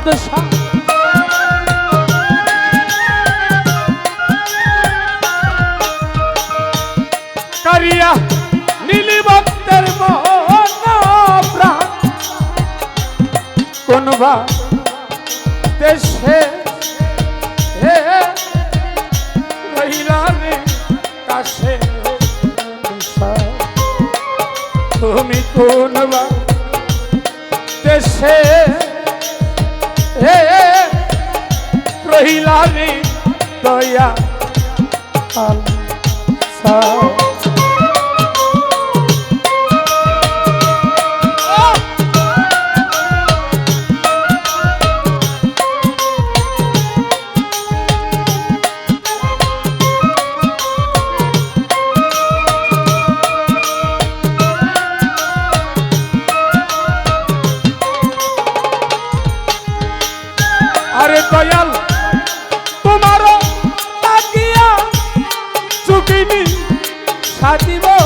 কত কারিয়া নীলি ভক্তের কোনবা দেশে হে রে কাছে তুমি কোনবা দেশে হে রহিলামি দয়া আল সা সাজিব।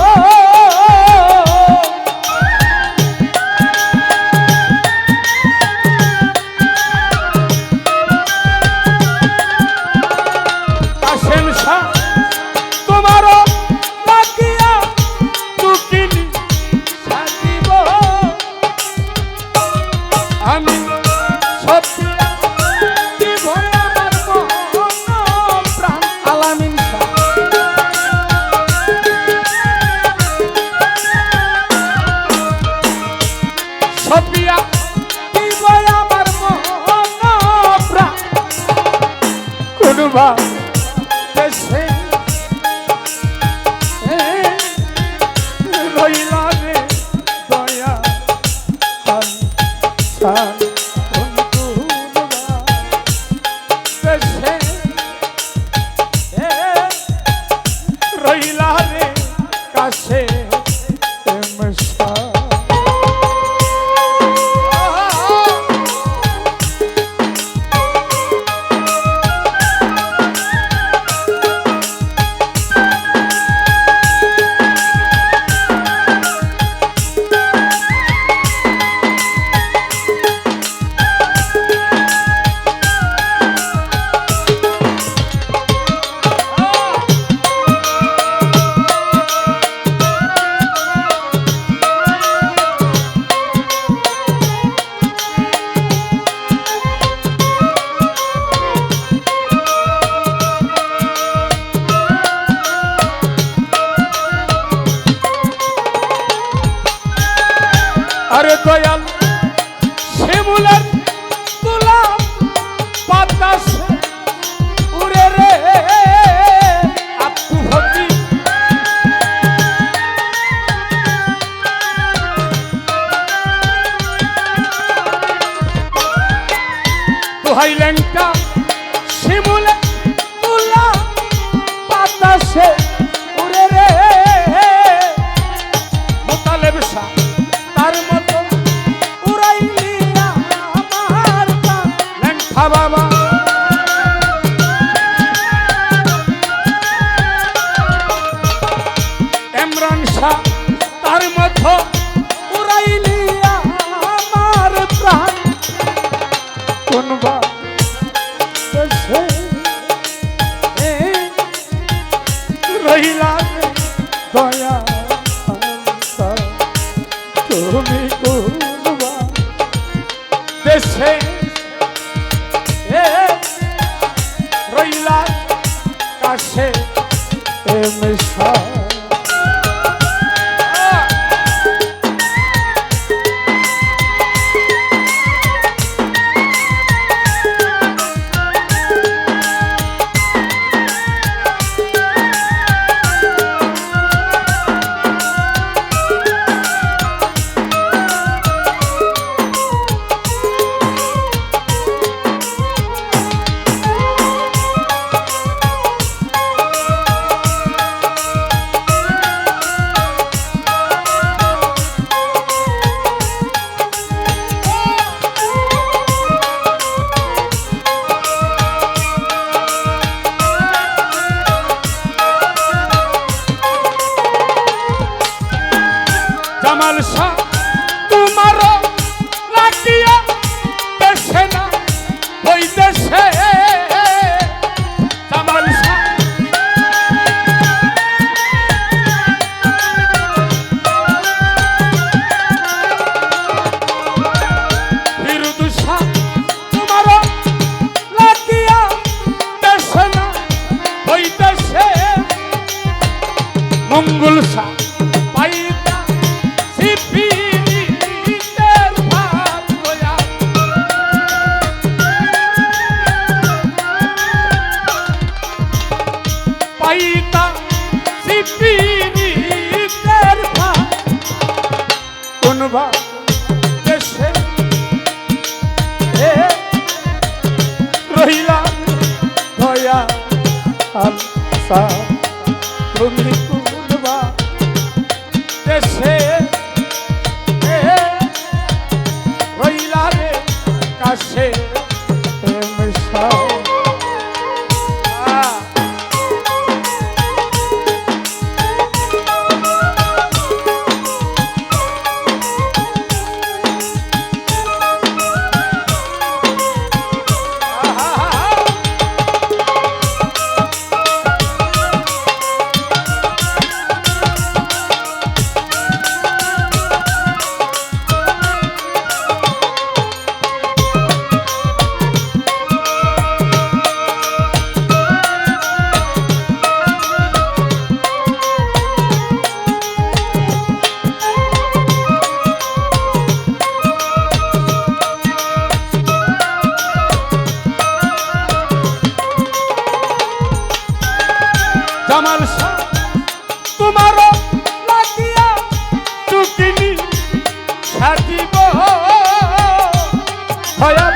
rock. শিমুলের তুলা বাতাস উড়ে রে। আত্মভক্তি তোহাই ল্যাংটা শিমুলের তুলা বাতাসে আলসা তুমি সাজিব হয়াত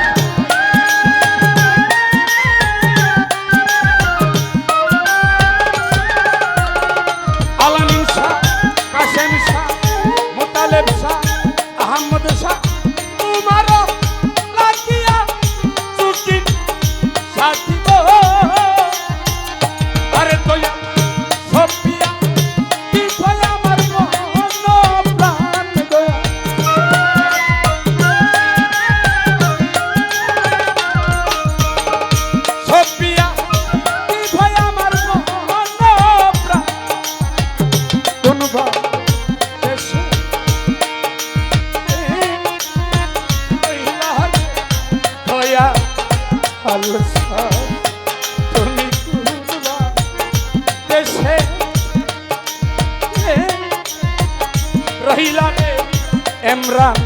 এমরান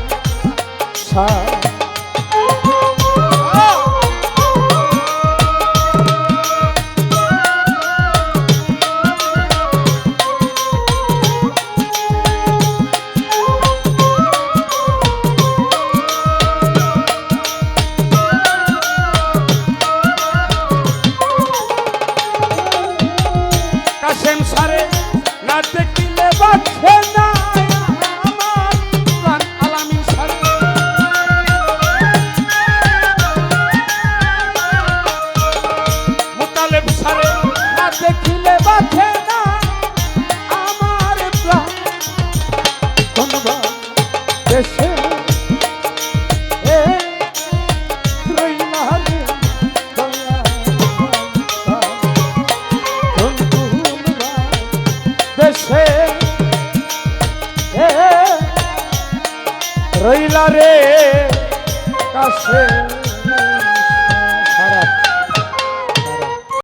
শাহ